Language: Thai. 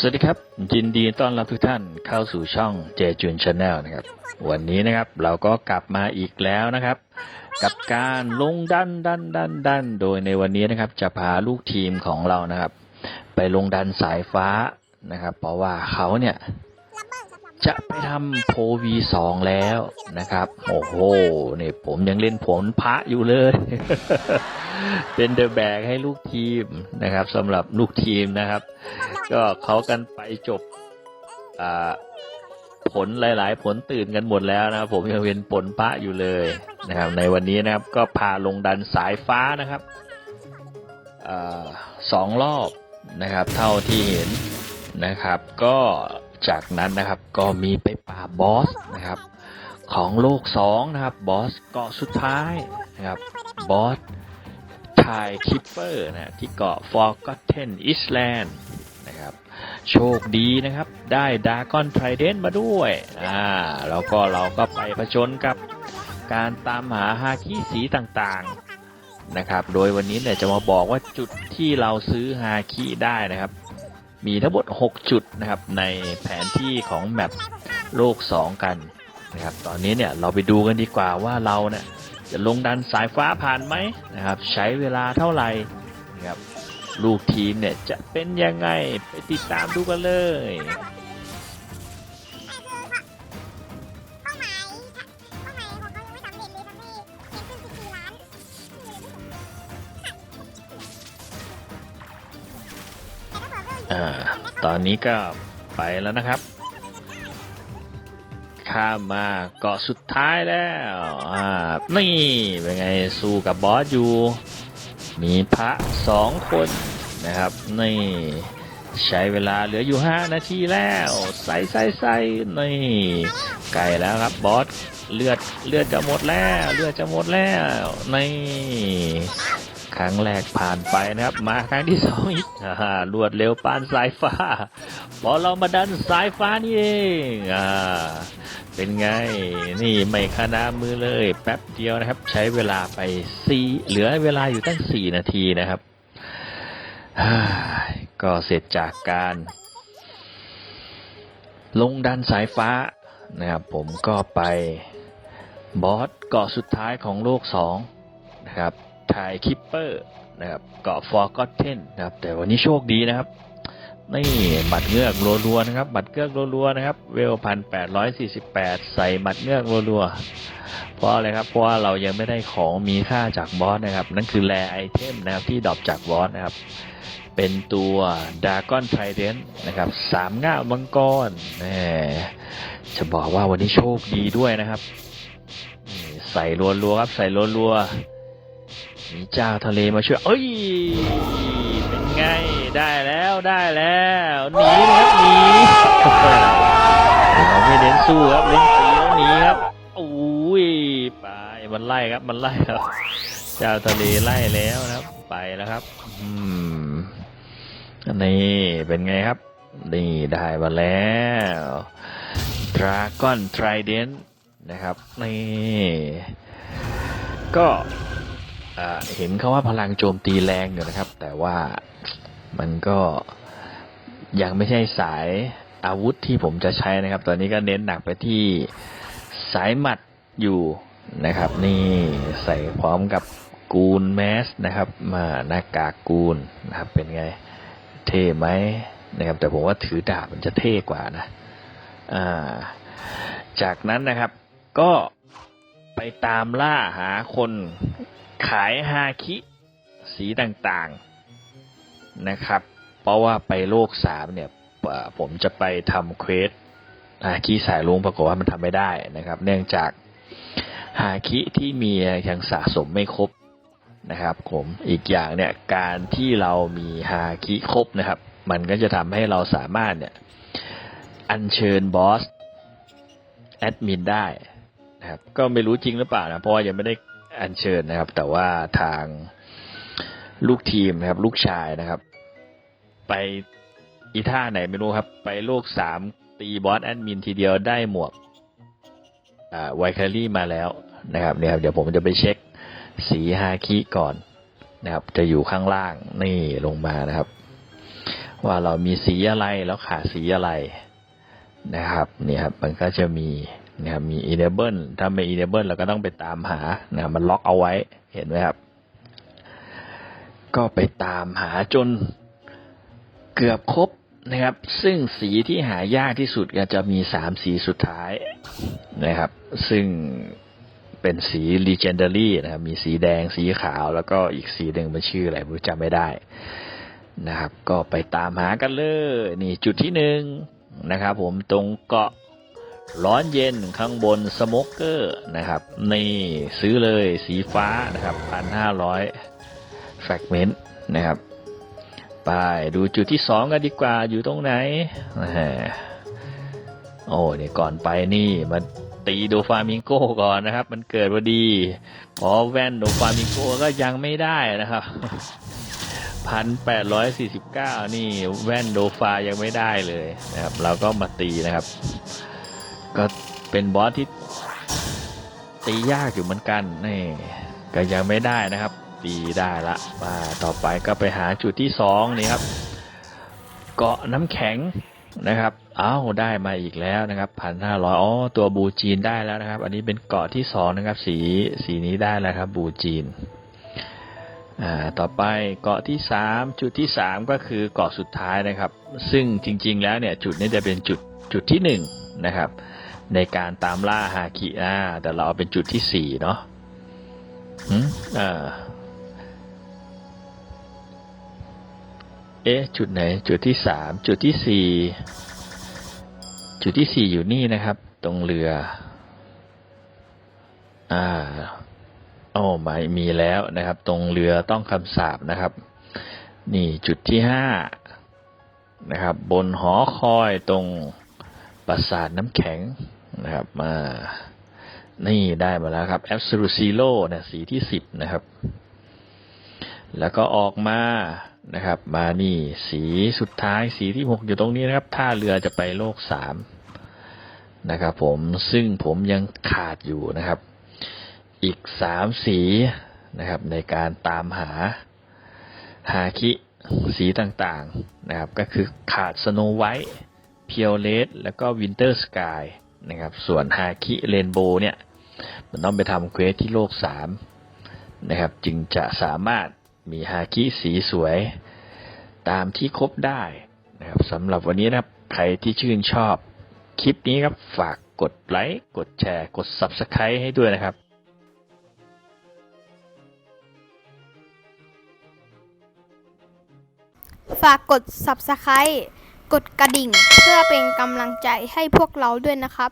สวัสดีครับ ยินดีต้อนรับทุกท่านเข้าสู่ช่องเจจุนชาแนลนะครับ วันนี้นะครับเราก็กลับมาอีกแล้วนะครับ กับการลงดันดันดันดันโดยในวันนี้นะครับ จะพาลูกทีมของเรานะครับ ไปลงดันสายฟ้านะครับ เพราะว่าเขาเนี่ยจะไปทำโพวีสองแล้วนะครับ โอ้โหเนี่ยผมยังเล่นผลพระอยู่เลย เป็นเดอะแบกให้ลูกทีมนะครับสำหรับลูกทีมนะครับ ก็เขากันไปจบผลหลาย ๆ ผลตื่นกันหมดแล้วนะครับผมยังเป็นผลพระอยู่เลยนะครับ ในวันนี้นะครับก็พาลงดันสายฟ้านะครับอสองรอบนะครับ เท่าที่เห็นนะครับ ก็จากนั้นนะครับก็มีไปป่าบอสนะครับ ของโลกสองนะครับบอสเกาะสุดท้ายนะครับบอส ทายคิปเปอร์นะที่เกาะ Forgotten Island นะครับโชคดีนะครับ ได้ดากอนไทรเดนมาด้วยอ่าแล้วก็เราก็ไปผจญกับการตามหาฮาคิสีต่างๆนะครับ โดยวันนี้เนี่ยจะมาบอกว่าจุดที่เราซื้อฮาคิได้นะครับ มีทั้งหมด 6 จุดนะครับในแผนที่ของแมปโลก 2 กันนะครับ ตอนนี้เนี่ยเราไปดูกันดีกว่าว่าเราเนี่ย จะลงดันสายฟ้าผ่านไหมนะครับ ใช้เวลาเท่าไหร่นะครับลูกทีมเนี่ยจะเป็นยังไงไปติดตามดูกันเลยอ่าตอนนี้ก็ไปแล้วนะครับ ข้ามมาเกาะสุดท้ายแล้วอ่านี่เป็นไงสู้กับบอสอยู่ มีพระสองคนนะครับ นี่ใช้เวลาเหลืออยู่5นาทีแล้วใส่ใส่ใส่นี่ไกลแล้วครับบอสเลือดเลือดจะหมดแล้ว เลือดจะหมดแล้วนี่ ครั้งแรกผ่านไปนะครับ มาครั้งที่สองอีกรวดเร็วปานสายฟ้าพอเรามาดันสายฟ้านี่เองอ่าเป็นไง นี่ไม่ขนามือเลย แป๊บเดียวนะครับ ใช้เวลาไปสี่เหลือเวลาอยู่ตั้งสี่นาทีนะครับ ก็เสร็จจากการ ลงดันสายฟ้านะครับ ผมก็ไปบอสเกาะสุดท้ายของโลกสองนะครับ ทายคิปเปอร์นะครับเกาะฟอร์ก็เทนนะครับ แต่วันนี้โชคดีนะครับ นี่บัตรเงือกรัวๆนะครับ บัตรเงือกรัวๆนะครับ เวลพันแปดร้อยสี่สิบแปดใส่บัตรเงือกรัวๆเพราะอะไรครับ เพราะว่าเรายังไม่ได้ของมีค่าจากบอสนะครับ นั่นคือแรไอเทมนะครับที่ดรอปจากบอสนะครับ เป็นตัวดากอนไทเดนนะครับสามง่ามังกรแหมจะบอกว่าวันนี้โชคดีด้วยนะครับ ใส่รัวๆครับ ใส่รัวๆ จ้าทะเลมาช่วยเอ้ยเป็นไงได้แล้วได้แล้วหนีนะครับหนีเราไม่เน้นสู้ครับเล่นตีแล้วหนีครับโอ้ยไปมันไล่ครับมันไล่ครับเจ้าทะเลไล่แล้วนะครับ ไปแล้วครับ อืมนี่เป็นไงครับ นี่ได้มาแล้วดราก้อนไทรเดนนะครับนี่ก็ เห็นเขาว่าพลังโจมตีแรงอยู่นะครับ แต่ว่ามันก็ยังไม่ใช่สายอาวุธที่ผมจะใช้นะครับ ตอนนี้ก็เน้นหนักไปที่สายหมัดอยู่นะครับ นี่ใส่พร้อมกับกูนแมสนะครับมาหน้ากากกูนนะครับเป็นไงเท่ไหมนะครับ แต่ผมว่าถือดาบมันจะเท่กว่านะอ่าจากนั้นนะครับก็ไปตามล่าหาคน ขายฮาคิ สีต่างๆนะครับ เพราะว่าไปโลกสามเนี่ยผมจะไปทำเควสฮาคิสายลุงปรากฏว่ามันทำไม่ได้นะครับ เนื่องจากฮาคิที่มียังสะสมไม่ครบนะครับ ผมอีกอย่างเนี่ยการที่เรามีฮาคิครบนะครับ มันก็จะทำให้เราสามารถเนี่ยอัญเชิญบอสแอดมินได้นะครับ ก็ไม่รู้จริงหรือเปล่านะเพราะว่ายังไม่ได้ อัญเชิญนะครับ แต่ว่าทางลูกทีมนะครับ ลูกชายนะครับ ไปอีท่าไหนไม่รู้ครับ ไปโลกสามตีบอสแอดมินทีเดียวได้หมวกอ่าไวคารี่มาแล้วนะครับเนี่ยครับเดี๋ยวผมจะไปเช็คสีฮาคิก่อนนะครับ จะอยู่ข้างล่างนี่ลงมานะครับ ว่าเรามีสีอะไรแล้วขาดสีอะไรนะครับ เนี่ยครับ มันก็จะมี นะครับมี enable ถ้าไม่ enable เราก็ต้องไปตามหานะมันล็อกเอาไว้เห็นไหมครับ ก็ไปตามหาจนเกือบครบนะครับ ซึ่งสีที่หายากที่สุดก็จะมีสามสีสุดท้ายนะครับ ซึ่งเป็นสี legendary นะครับ มีสีแดงสีขาว แล้วก็อีกสีหนึ่งมันชื่ออะไรไม่รู้จำไม่ได้นะครับ ก็ไปตามหากันเลย นี่จุดที่หนึ่งนะครับ ผมตรงเกาะ ร้อนเย็นข้างบนสโมกเกอร์นะครับ นี่ซื้อเลยสีฟ้านะครับพันห้าร้อยแฟกเมนต์นะครับ ไปดูจุดที่สองกันดีกว่าอยู่ตรงไหนโอ้เนี่ยก่อนไปนี่มาตีโดฟามิงโกก่อนนะครับ มันเกิดพอดีพอแว่นโดฟามิงโกก็ยังไม่ได้นะครับพันแปดร้อยสี่สิบเก้านี่แว่นโดฟายังไม่ได้เลยนะครับ เราก็มาตีนะครับ ก็เป็นบอสที่ตียากอยู่เหมือนกันนี่ก็ยังไม่ได้นะครับ ตีได้ละมาต่อไปก็ไปหาจุดที่สองนี่ครับ เกาะน้ำแข็งนะครับ อ้าวได้มาอีกแล้วนะครับพันห้าร้อยอ๋อตัวบูจีนได้แล้วนะครับ อันนี้เป็นเกาะที่สองนะครับ สีสีนี้ได้แล้วครับ บูจีนอ่าต่อไปเกาะที่สามจุดที่สามก็คือเกาะสุดท้ายนะครับ ซึ่งจริง ๆ แล้วเนี่ยจุดนี้จะเป็นจุดจุดที่หนึ่งนะครับ ในการตามล่าฮาคิอ่าแต่เราเอาเป็นจุดที่สี่เนาะอืมอ่าเอ๊ะจุดไหน จุดที่สามจุดที่สี่จุดที่สี่อยู่นี่นะครับ ตรงเรือ อ่าโอ้ไม่มีแล้วนะครับ ตรงเรือต้องคำสาบนะครับ นี่จุดที่ห้านะครับ บนหอคอยตรงปราสาทน้ำแข็ง นะครับมานี่ได้มาแล้วครับ Absolute Zero นะสีที่สิบนะครับ แล้วก็ออกมานะครับ มานี่สีสุดท้ายสีที่หกอยู่ตรงนี้นะครับท่าเรือจะไปโลกสามนะครับ ผมซึ่งผมยังขาดอยู่นะครับ อีกสามสีนะครับ ในการตามหาฮาคิสีต่างๆนะครับ ก็คือขาดสโนไวท์เพียวเลสแล้วก็วินเตอร์สกาย นะครับ ส่วนฮาคิเรนโบว์เนี่ย มันต้องไปทำเควสที่โลกสามนะครับ จึงจะสามารถมีฮาคิสีสวยตามที่ครบได้นะครับสำหรับวันนี้นะครับใครที่ชื่นชอบคลิปนี้ครับฝากกดไลค์ กดแชร์ กด Subscribe ให้ด้วยนะครับฝากกด Subscribe กดกระดิ่งเพื่อเป็นกำลังใจให้พวกเราด้วยนะครับ